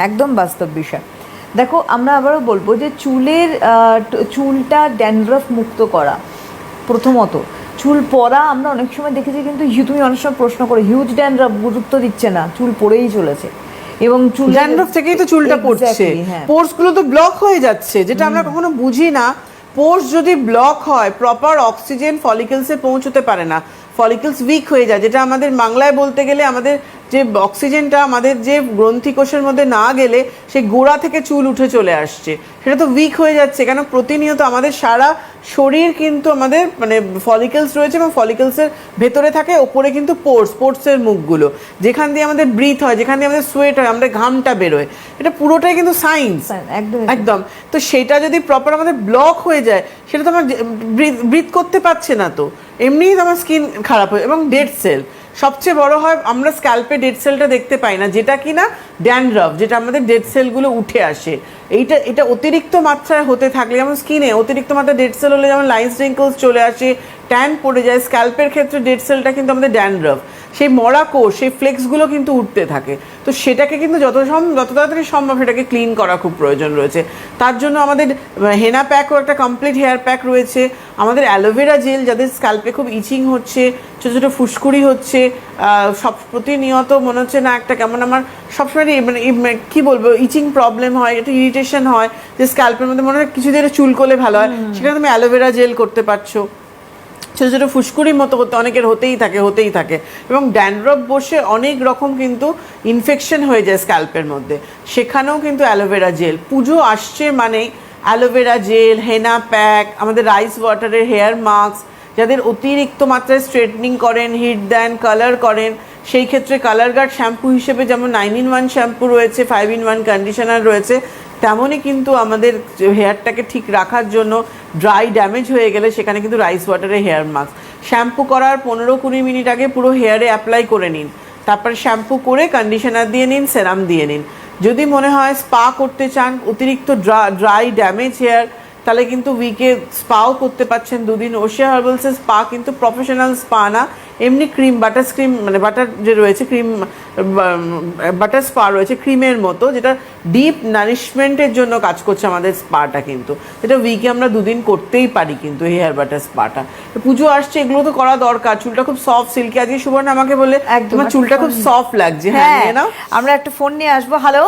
একদম বাস্তব বিষয়। দেখো আমরা আবারও বলব যে চুলের চুলটা ড্যান্ড্রফ মুক্ত করা প্রথমত। চুল পড়া আমরা অনেক সময় দেখেছি কিন্তু হিউ- তুমি অনেক সময় প্রশ্ন করো হিউজ ড্যান্ড্রফ গুরুত্ব দিচ্ছে না চুল পড়েই চলেছে। এবং চুল ড্যান্ড্রফ থেকেই তো চুলটা পড়ছে। হ্যাঁ। পোর্সগুলো তো ব্লক হয়ে যাচ্ছে যেটা আমরা কখনো বুঝি না। পোর্স যদি ব্লক হয় প্রপার অক্সিজেন ফলিকলসে পৌঁছতে পারে না। ফলিকলস উইক হয়ে যায় যেটা আমাদের বাংলায় বলতে গেলে আমাদের যে অক্সিজেনটা আমাদের যে গ্রন্থি কোষের মধ্যে না গেলে সেই গোড়া থেকে চুল উঠে চলে আসছে। সেটা তো উইক হয়ে যাচ্ছে কেন প্রতিনিয়ত আমাদের সারা শরীর কিন্তু আমাদের মানে ফলিকলস রয়েছে এবং ফলিকলসের ভেতরে থাকে ওপরে কিন্তু পোর্স পোর্টসের মুখগুলো। যেখান দিয়ে আমাদের ব্রিথ হয় যেখান দিয়ে আমাদের সোয়েট হয় আমাদের ঘামটা বেরোয়। এটা পুরোটাই কিন্তু সায়েন্স একদম একদম। তো সেটা যদি প্রপার আমাদের ব্লক হয়ে যায় সেটা তো আমার ব্রিথ করতে পারছে না তো। এমনিই তো আমার স্কিন খারাপ হয় এবং ডেড সেল সবচেয়ে বড় হয় আমরা স্ক্যাল্পে ডেড সেলটা দেখতে পাই না, যেটা কি না ড্যান্ড্রফ যেটা আমাদের ডেড সেলগুলো উঠে আসে। এইটা, এটা অতিরিক্ত মাত্রায় হতে থাকলে, যেমন স্কিনে অতিরিক্ত মাত্রায় ডেড সেল হলে যেমন লাইন্স রিঙ্কলস চলে আসে ট্যান পড়ে যায়, স্ক্যাল্পের ক্ষেত্রে ডেড সেলটা কিন্তু আমাদের ড্যান্ড্রফ সেই মরা কোষ সেই ফ্লেক্সগুলো কিন্তু উঠতে থাকে। তো সেটাকে কিন্তু যত সম যত তাড়াতাড়ি সম্ভব সেটাকে ক্লিন করা খুব প্রয়োজন রয়েছে। তার জন্য আমাদের হেনা প্যাকও একটা কমপ্লিট হেয়ার প্যাক রয়েছে। আমাদের অ্যালোভেরা জেল যাদের স্ক্যাল্পে খুব ইচিং হচ্ছে ছোটো ছোটো ফুসকুড়ি হচ্ছে সব প্রতিনিয়ত মনে হচ্ছে না একটা কেমন আমার সবসময় মানে মানে বলব ইচিং প্রবলেম হয় একটা ইরিটেশন হয় যে স্ক্যাল্পের মধ্যে মনে হয় কিছু দিয়ে চুল করলে ভালো হয়। সেখানে তুমি অ্যালোভেরা জেল করতে পারছ। ছোটো ছোটো ফুসকুড়ির মতো করতে অনেকের হতেই থাকে হতেই থাকে। এবং ড্যান্ড্রফ বসে অনেক রকম কিন্তু ইনফেকশন হয়ে যায় স্ক্যাল্পের মধ্যে। সেখানেও কিন্তু অ্যালোভেরা জেল পুজো আসছে মানেই aloe vera gel henna pack আমাদের রাইস ওয়াটারের হেয়ার মাস্ক যাদের অতিরিক্ত মাত্রায় স্ট্রেটনিং করেন হিট দেন কালার করেন। সেই ক্ষেত্রে কালার গার্ড শ্যাম্পু হিসেবে যেমন নাইন ইন ওয়ান শ্যাম্পু রয়েছে ফাইভ ইন ওয়ান কন্ডিশনার রয়েছে তেমনই কিন্তু আমাদের হেয়ারটাকে ঠিক রাখার জন্য ড্রাই ড্যামেজ হয়ে গেলে সেখানে কিন্তু রাইস ওয়াটারে হেয়ার মাস্ক। শ্যাম্পু করার পনেরো কুড়ি মিনিট আগে পুরো হেয়ারে অ্যাপ্লাই করে নিন। তারপর শ্যাম্পু করে কন্ডিশনার দিয়ে নিন, সেরাম দিয়ে নিন। যদি মনে হয় স্পা করতে চান, অতিরিক্ত ড্রাই ড্যামেজ হেয়ার তাহলে কিন্তু উইকে স্পাও করতে পাচ্ছেন দুদিন। ওশিয়া হার্বালসের স্পা কিন্তু প্রফেশনাল স্পা না। এমনি ক্রিম বাটার ক্রিম মানে বাটার যে রয়েছে ক্রিম বাটার স্পা রয়েছে ক্রিমের মতো যেটা ডিপ নারিশমেন্টের জন্য কাজ করছে আমাদের স্পাটা কিন্তু। যেটা উইকে আমরা দুদিন করতেই পারি কিন্তু হেয়ার বাটার স্পাটা পুজো আসছে এগুলো তো করা দরকার। চুলটা খুব সফট সিল্কি আজকে সুবর্ণ আমাকে বলে একদম, তোমার চুলটা খুব সফট লাগছে। হ্যাঁ হ্যাঁ আমরা একটা ফোন নিয়ে আসব। হ্যালো